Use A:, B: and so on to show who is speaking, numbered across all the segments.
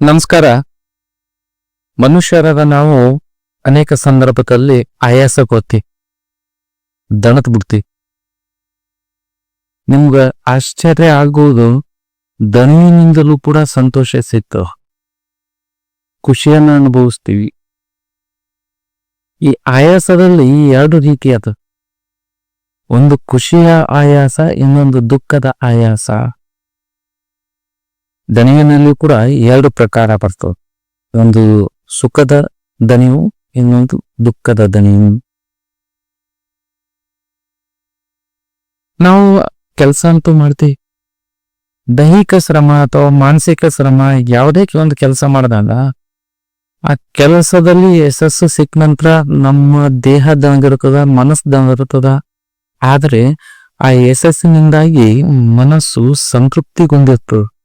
A: ನಮಸ್ಕಾರ. ಮನುಷ್ಯರಾದ ನಾವು ಅನೇಕ ಸಂದರ್ಭದಲ್ಲಿ ಆಯಾಸ ಕೊತ್ತಿ ದಣತ್ ಬಿಡ್ತಿ. ನಿಮ್ಗ ಆಶ್ಚರ್ಯ ಆಗುವುದು ದಣಿವಿನಿಂದಲೂ ಕೂಡ ಸಂತೋಷ ಸಿಕ್ತು. ಖುಷಿಯನ್ನ ಅನುಭವಿಸ್ತೀವಿ. ಈ ಆಯಾಸದಲ್ಲಿ ಎರಡು ರೀತಿಯದು ಒಂದು ಖುಷಿಯ ಆಯಾಸ, ಇನ್ನೊಂದು ದುಃಖದ ಆಯಾಸ. ದಣಿವಿನಲ್ಲಿ ಕೂಡ ಎರಡು ಪ್ರಕಾರ ಬರ್ತವೆ ಒಂದು ಸುಖದ ದನಿಯು ಇನ್ನೊಂದು ದುಃಖದ ದನಿಯು ನಾವು ಕೆಲಸ ಅಂತೂ ಮಾಡ್ತೀವಿ. ದೈಹಿಕ ಶ್ರಮ ಅಥವಾ ಮಾನಸಿಕ ಶ್ರಮ ಯಾವುದೇ ಒಂದು ಕೆಲಸ ಮಾಡಿದಾಗ, ಆ ಕೆಲಸದಲ್ಲಿ ಯಶಸ್ಸು ಸಿಕ್ಕ ನಂತರ ನಮ್ಮ ದೇಹ ದನಗಿರುತ್ತದ ಮನಸ್ಸು ದನಗಿರುತ್ತದ ಆದ್ರೆ ಆ ಯಶಸ್ಸಿನಿಂದಾಗಿ ಮನಸ್ಸು ಸಂತೃಪ್ತಿಗೊಂಡಿರ್ತದೆ.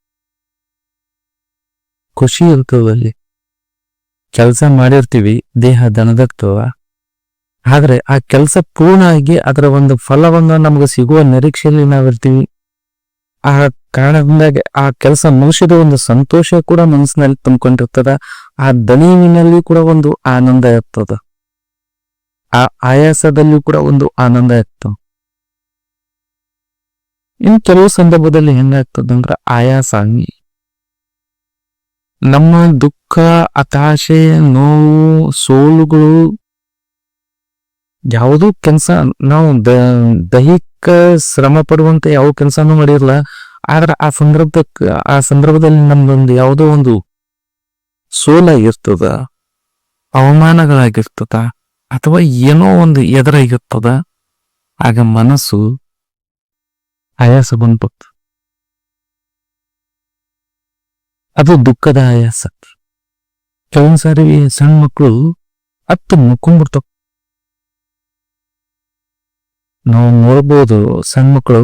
A: ಖುಷಿ ಇರ್ತದಲ್ಲಿ ಕೆಲಸ ಮಾಡಿರ್ತೀವಿ, ದೇಹ ದಣದಿರ್ತವ ಆದ್ರೆ ಆ ಕೆಲಸ ಪೂರ್ಣ ಆಗಿ ಅದರ ಒಂದು ಫಲವನ್ನು ನಮಗೆ ಸಿಗುವ ನಿರೀಕ್ಷೆಯಲ್ಲಿ ನಾವಿರ್ತೀವಿ. ಆ ಕಾರಣದಿಂದಾಗಿ ಆ ಕೆಲಸ ಮನುಷ್ಯದ ಒಂದು ಸಂತೋಷ ಕೂಡ ಮನಸ್ಸಿನಲ್ಲಿ ತುಂಬಿಕೊಂಡಿರ್ತದ. ಆ ದಣಿವಿನಲ್ಲಿ ಕೂಡ ಒಂದು ಆನಂದ ಇರ್ತದ. ಆ ಆಯಾಸದಲ್ಲಿಯೂ ಕೂಡ ಒಂದು ಆನಂದ ಇರ್ತದೆ. ಇನ್ನು ಕೆಲವು ಸಂದರ್ಭದಲ್ಲಿ ಹೆಂಗಾಗ್ತದಂದ್ರ ಆಯಾಸ ನಮ್ಮ ದುಃಖ, ಹತಾಶೆ, ನೋವು, ಸೋಲುಗಳು ಯಾವುದೋ ಕೆಲಸ ನಾವು ದೈಹಿಕ ಶ್ರಮ ಪಡುವಂತ ಯಾವ ಕೆಲಸನೂ ಮಾಡಿರಲ್ಲ. ಆದ್ರೆ ಆ ಸಂದರ್ಭದ ಆ ಸಂದರ್ಭದಲ್ಲಿ ನಮ್ದೊಂದು ಯಾವುದೋ ಒಂದು ಸೋಲಾಗಿರ್ತದ ಅವಮಾನಗಳಾಗಿರ್ತದ, ಅಥವಾ ಏನೋ ಒಂದು ಎದುರಾಗಿರ್ತದ, ಆಗ ಮನಸ್ಸು ಆಯಾಸ ಬಂದ್ಬಿಡ್ತು ಅದು ದುಃಖದ ಆಯಾಸ. ಕೆಲವೊಂದ್ ಸಾರಿ ಸಣ್ಣ ಮಕ್ಕಳು ಹತ್ತು ಮುಕ್ಕೊಂಡ್ಬಿಡ್ತಾವ ನಾವು ನೋಡ್ಬೋದು ಸಣ್ಣ ಮಕ್ಕಳು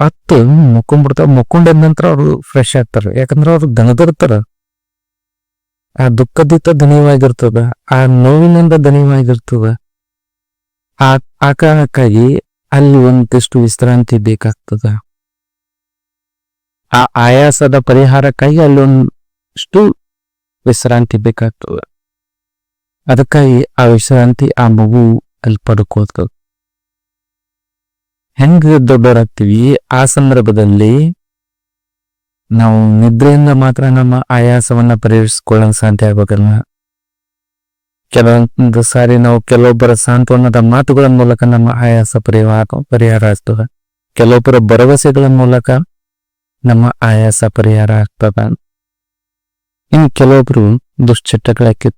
A: ಹತ್ತು ಮುಕ್ಕೊಂಡ್ಬಿಡ್ತಾವ ಮುಕ್ಕೊಂಡ ನಂತರ ಅವರು ಫ್ರೆಶ್ ಆಗ್ತಾರೆ. ಯಾಕಂದ್ರೆ ಅವ್ರು ದಣದಿರ್ತಾರ ಆ ದುಃಖದಿತ್ತ ದಣಿವಾಗಿರ್ತದ, ಆ ನೋವಿನಿಂದ ದಣಿವಾಗಿರ್ತದ. ಆ ಆ ಕಾರಣಕ್ಕಾಗಿ ಅಲ್ಲಿ ಒಂದಿಷ್ಟು ವಿಶ್ರಾಂತಿ ಬೇಕಾಗ್ತದ. ಆ ಆಯಾಸದ ಪರಿಹಾರಕ್ಕಾಗಿ ಅಲ್ಲೊಂದಷ್ಟು ವಿಶ್ರಾಂತಿ ಬೇಕಾಗ್ತದೆ. ಅದಕ್ಕಾಗಿ ಆ ವಿಶ್ರಾಂತಿ, ಆ ಮಗು ಅಲ್ಲಿ ಪಡ್ಕೋತ ಹೆಂಗ ದೊಡ್ಡವರಾಗ್ತೀವಿ? ಆ ಸಂದರ್ಭದಲ್ಲಿ ನಾವು ನಿದ್ರೆಯಿಂದ ಮಾತ್ರ ನಮ್ಮ ಆಯಾಸವನ್ನ ಪರಿಹರಿಸಿಕೊಳ್ಳಲು ಸಾಧ್ಯ ಆಗೋದಿಲ್ಲ ಕೆಲವೊಂದು ಸಾರಿ ನಾವು ಕೆಲವೊಬ್ಬರ ಸಾಂತ್ವನದ ಮಾತುಗಳ ಮೂಲಕ ನಮ್ಮ ಆಯಾಸ ಪರಿಹಾರ ಪರಿಹಾರ ಆಗ್ತದೆ. ಕೆಲವೊಬ್ಬರ ಭರವಸೆಗಳ ಮೂಲಕ ನಮ್ಮ ಆಯಾಸ ಪರಿಹಾರ ಆಗ್ತದ. ಇನ್ನು ಕೆಲವೊಬ್ರು ದುಶ್ಚಟಗಳಕ್ಕೆ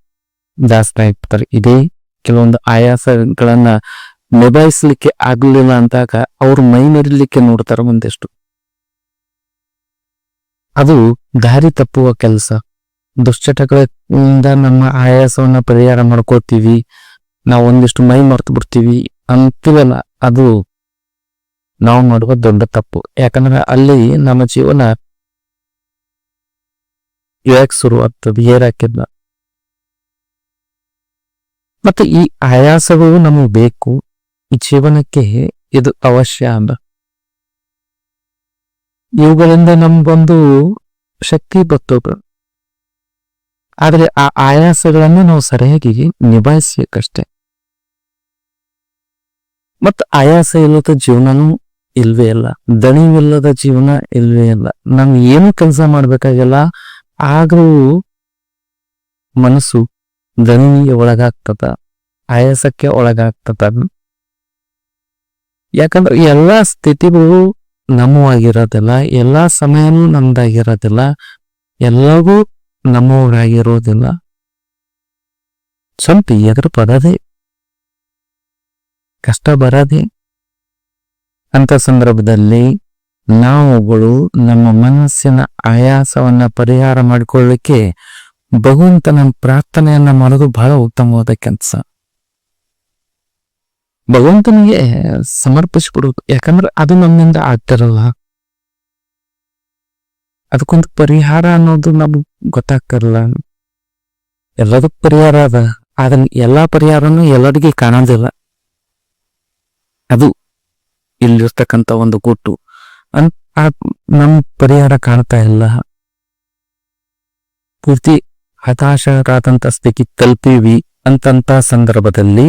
A: ಜಾಸ್ತಿ ಇದೇ ಕೆಲವೊಂದು ಆಯಾಸಗಳನ್ನ ನಿಭಾಯಿಸ್ಲಿಕ್ಕೆ ಆಗ್ಲಿಲ್ಲ ಅಂದಾಗ ಅವ್ರ ಮೈ ಮರಿಲಿಕ್ಕೆ ನೋಡ್ತಾರ ಒಂದಿಷ್ಟು. ಅದು ದಾರಿ ತಪ್ಪುವ ಕೆಲಸ. ದುಶ್ಚಟಗಳಿಂದ ನಮ್ಮ ಆಯಾಸವನ್ನ ಪರಿಹಾರ ಮಾಡ್ಕೋತೀವಿ ನಾವು ಒಂದಿಷ್ಟು ಮೈ ಮರ್ತು ಬಿಡ್ತೀವಿ ಅಂತೀವಲ್ಲ ಅದು ನಾವು ಮಾಡುವ ದೊಡ್ಡ ತಪ್ಪು. ಯಾಕಂದ್ರೆ ಅಲ್ಲಿ ನಮ್ಮ ಜೀವನ ಯಾಕೆ ಶುರು ಆಗ್ತದೆ ಏರಾಕಿದ್ದ ಮತ್ತೆ ಈ ಆಯಾಸಗಳು ನಮಗೆ ಬೇಕು. ಈ ಜೀವನಕ್ಕೆ ಇದು ಅವಶ್ಯ ಅಂದ. ಇವುಗಳಿಂದ ನಮ್ಗೊಂದು ಶಕ್ತಿ ಬರ್ತದ. ಆದ್ರೆ ಆ ಆಯಾಸಗಳನ್ನು ನಾವು ಸರಿಯಾಗಿ ನಿಭಾಯಿಸ್ಬೇಕಷ್ಟೆ. ಮತ್ತು ಆಯಾಸ ಇಲ್ಲದ ಜೀವನನೂ ಇಲ್ವೇ ಇಲ್ಲ. ದಣಿವಿಲ್ಲದ ಜೀವನ ಇಲ್ವೇ ಇಲ್ಲ. ನಾವು ಏನು ಕೆಲಸ ಮಾಡ್ಬೇಕಾಗಿಲ್ಲ ಆದ್ರೂ ಮನಸ್ಸು ದಣಿವಿಗೆ ಒಳಗಾಗ್ತದ. ಆಯಾಸಕ್ಕೆ ಒಳಗಾಗ್ತದ. ಯಾಕಂದ್ರೆ ಎಲ್ಲಾ ಸ್ಥಿತಿಗಳು ನಮ್ಮವಾಗಿರೋದಿಲ್ಲ. ಎಲ್ಲಾ ಸಮಯನೂ ನಮ್ದಾಗಿರೋದಿಲ್ಲ. ಎಲ್ಲವೂ ನಮ್ಮವರಾಗಿರೋದಿಲ್ಲ. ಸ್ವಲ್ಪ ಎದುರು ಬರದೆ, ಕಷ್ಟ ಬರದೆ ಅಂತ ಸಂದರ್ಭದಲ್ಲಿ ನಾವುಗಳು ನಮ್ಮ ಮನಸ್ಸಿನ ಆಯಾಸವನ್ನ ಪರಿಹಾರ ಮಾಡಿಕೊಳ್ಳಿಕ್ಕೆ ಭಗವಂತನ ಪ್ರಾರ್ಥನೆಯನ್ನ ಮಾಡೋದು ಬಹಳ ಉತ್ತಮವಾದ ಕೆಲಸ ಭಗವಂತನಿಗೆ ಸಮರ್ಪಿಸ್ಬಿಡುದು ಯಾಕಂದ್ರೆ ಅದು ನಮ್ಮಿಂದ ಆಗ್ತಿರಲ್ಲ ಅದಕ್ಕೊಂದು ಪರಿಹಾರ ಅನ್ನೋದು ನಮ್ಗೆ ಗೊತ್ತಾಗ್ತಿರಲ್ಲ. ಎಲ್ಲದಕ್ಕೂ ಪರಿಹಾರ ಅದ. ಆದ್ರೆ ಎಲ್ಲಾ ಪರಿಹಾರನೂ ಎಲ್ಲರಿಗೆ ಕಾಣೋದಿಲ್ಲ. ಅದು ಇಲ್ಲಿರ್ತಕ್ಕಂಥ ಒಂದು ಗುಟ್ಟು. ಅನ್ ನಮ್ಮ ನಮ್ ಪರಿಹಾರ ಕಾಣ್ತಾ ಇಲ್ಲ. ಪೂರ್ತಿ ಹತಾಶರಾದಂತ ಸ್ಥಿತಿ ತಲುಪಿವಿ ಅಂತಂತ ಸಂದರ್ಭದಲ್ಲಿ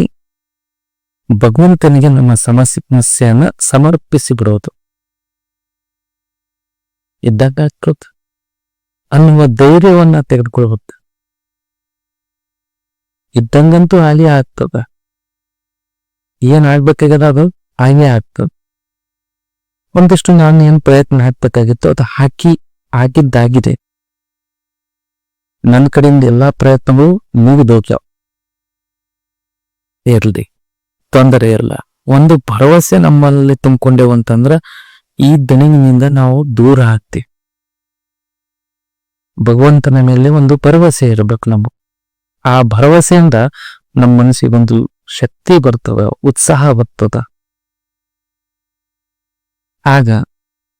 A: ಭಗವಂತನಿಗೆ ನಮ್ಮ ಸಮಸ್ಯೆಯನ್ನ ಸಮರ್ಪಿಸಿ ಬಿಡೋದು. ಇದ್ದಾಗ ಅನ್ನುವ ಧೈರ್ಯವನ್ನ ತೆಗೆದುಕೊಳ್ಬೇಕು. ಇದ್ದಂಗಂತೂ ಹಾಗೆ ಆಗ್ತದ. ಏನ್ ಆಗ್ಬೇಕಾಗದ ಅದು? ಹಾಗೆ ಆಗ್ತದ. ಒಂದಿಷ್ಟು ನಾನು ಏನ್ ಪ್ರಯತ್ನ ಹಾಕ್ಬೇಕಾಗಿತ್ತು, ಅದು ಹಾಕಿ ಆಗಿದ್ದಾಗಿದೆ. ನನ್ನ ಕಡೆಯಿಂದ ಎಲ್ಲಾ ಪ್ರಯತ್ನಗಳು ಮುಗಿದೋಗ್ಯಾವ. ಇರ್ಲಿ ತೊಂದರೆ ಇರಲ್ಲ ಒಂದು ಭರವಸೆ ನಮ್ಮಲ್ಲಿ ತುಂಬಿಕೊಂಡೆವು ಅಂತಂದ್ರ, ಈ ದಣಿವಿನಿಂದ ನಾವು ದೂರ ಆಗ್ತೀವಿ. ಭಗವಂತನ ಮೇಲೆ ಒಂದು ಭರವಸೆ ಇರಬೇಕು ನಮಗೆ. ಆ ಭರವಸೆಯಿಂದ ನಮ್ಮ ಮನಸ್ಸಿಗೆ ಒಂದು ಶಕ್ತಿ ಬರ್ತದ, ಉತ್ಸಾಹ ಬರ್ತದ. ಆಗ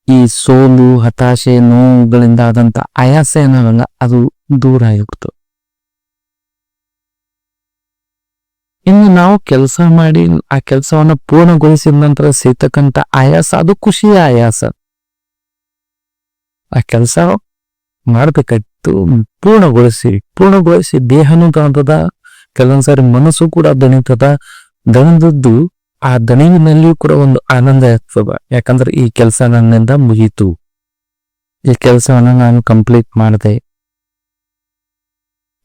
A: ಈ ಸೋಲು, ಹತಾಶೆ, ನೋವುಗಳಿಂದ ಆದಂತ ಆಯಾಸ ಏನಲ್ಲ ಅದು ದೂರ ಇನ್ನು ನಾವು ಕೆಲಸ ಮಾಡಿ, ಆ ಕೆಲಸವನ್ನ ಪೂರ್ಣಗೊಳಿಸಿದ ನಂತರ ಸಿಗ್ತಕ್ಕಂಥ ಆಯಾಸ, ಅದು ಖುಷಿಯ ಆಯಾಸ. ಆ ಕೆಲಸ ಮಾಡಬೇಕಾಯ್ತು, ಪೂರ್ಣಗೊಳಿಸಿ ಪೂರ್ಣಗೊಳಿಸಿ ದೇಹನೂ ದಣದ ಕೆಲವೊಂದ್ಸಾರಿ ಮನಸ್ಸು ಕೂಡ ದಣಿತದ, ದಣಿದದ್ದು ಆ ದಣಿವಿನಲ್ಲಿಯೂ ಕೂಡ ಒಂದು ಆನಂದ ಇರ್ತದ. ಯಾಕಂದ್ರೆ ಈ ಕೆಲಸ ನನ್ನಿಂದ ಮುಗೀತು. ಈ ಕೆಲಸವನ್ನ ನಾನು ಕಂಪ್ಲೀಟ್ ಮಾಡಿದೆ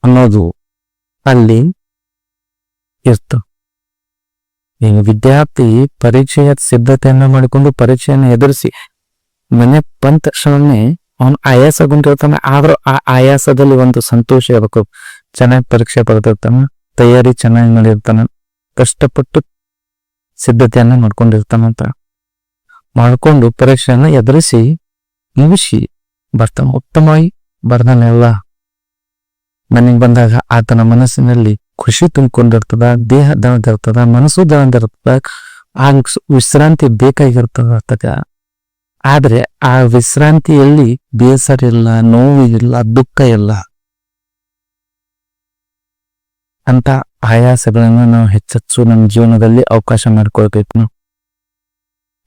A: ಅನ್ನೋದು ಅಲ್ಲಿ ಇರ್ತ. ಈಗ ವಿದ್ಯಾರ್ಥಿ ಪರೀಕ್ಷೆಯ ಸಿದ್ಧತೆಯನ್ನು ಮಾಡಿಕೊಂಡು ಪರೀಕ್ಷೆಯನ್ನು ಎದುರಿಸಿ ಮನೆ ಬಂದ ತಕ್ಷಣನೇ ಅವನು ಆಯಾಸಗೊಂಡಿರ್ತಾನೆ ಆದ್ರೂ ಆ ಆಯಾಸದಲ್ಲಿ ಒಂದು ಸಂತೋಷ ಇರಬೇಕು. ಚೆನ್ನಾಗಿ ಪರೀಕ್ಷೆ ಬರೆದಿರ್ತಾನ. ತಯಾರಿ ಚೆನ್ನಾಗಿ ಮಾಡಿರ್ತಾನ. ಕಷ್ಟಪಟ್ಟು ಸಿದ್ಧತೆಯನ್ನ ಮಾಡ್ಕೊಂಡಿರ್ತಾನಂತ ಮಾಡಿಕೊಂಡು ಪರೀಕ್ಷೆಯನ್ನ ಎದುರಿಸಿ ಮುಗಿಸಿ ಬರ್ತಾನೆ. ಉತ್ತಮವಾಗಿ ಬರ್ತಾನೆಲ್ಲ ಮನೆಗೆ ಬಂದಾಗ ಆತನ ಮನಸ್ಸಿನಲ್ಲಿ ಖುಷಿ ತುಂಬಿಕೊಂಡಿರ್ತದ, ದೇಹ ದಣದಿರ್ತದ ಮನಸ್ಸು ದಣದಿರ್ತದ ಆ ವಿಶ್ರಾಂತಿ ಬೇಕಾಗಿರ್ತದ ಆತಗ. ಆದ್ರೆ ಆ ವಿಶ್ರಾಂತಿಯಲ್ಲಿ ಬೇಸರ ಇಲ್ಲ ನೋವು ಇಲ್ಲ ದುಃಖ ಇಲ್ಲ. ಅಂತ ಆಯಾಸಗಳನ್ನು ನಾವು ಹೆಚ್ಚೆಚ್ಚು ನಮ್ಮ ಜೀವನದಲ್ಲಿ ಅವಕಾಶ ಮಾಡ್ಕೊಳ್ಬೇಕು. ನಾವು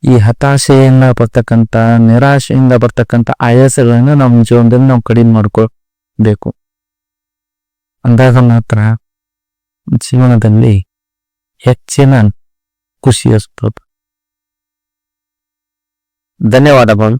A: ಈ ಹತಾಶೆಯಿಂದ ಬರ್ತಕ್ಕಂಥ, ನಿರಾಶೆಯಿಂದ ಬರ್ತಕ್ಕಂಥ ಆಯಾಸಗಳನ್ನು ನಮ್ಮ ಜೀವನದಲ್ಲಿ ನಾವು ಕಡಿಮೆ ಮಾಡ್ಕೊಳ್ಬೇಕು. ಅಂದಾಗ ಮಾತ್ರ ಜೀವನದಲ್ಲಿ ಹೆಚ್ಚಿನ ಖುಷಿ ಧನ್ಯವಾದ ಧನ್ಯವಾದಗಳು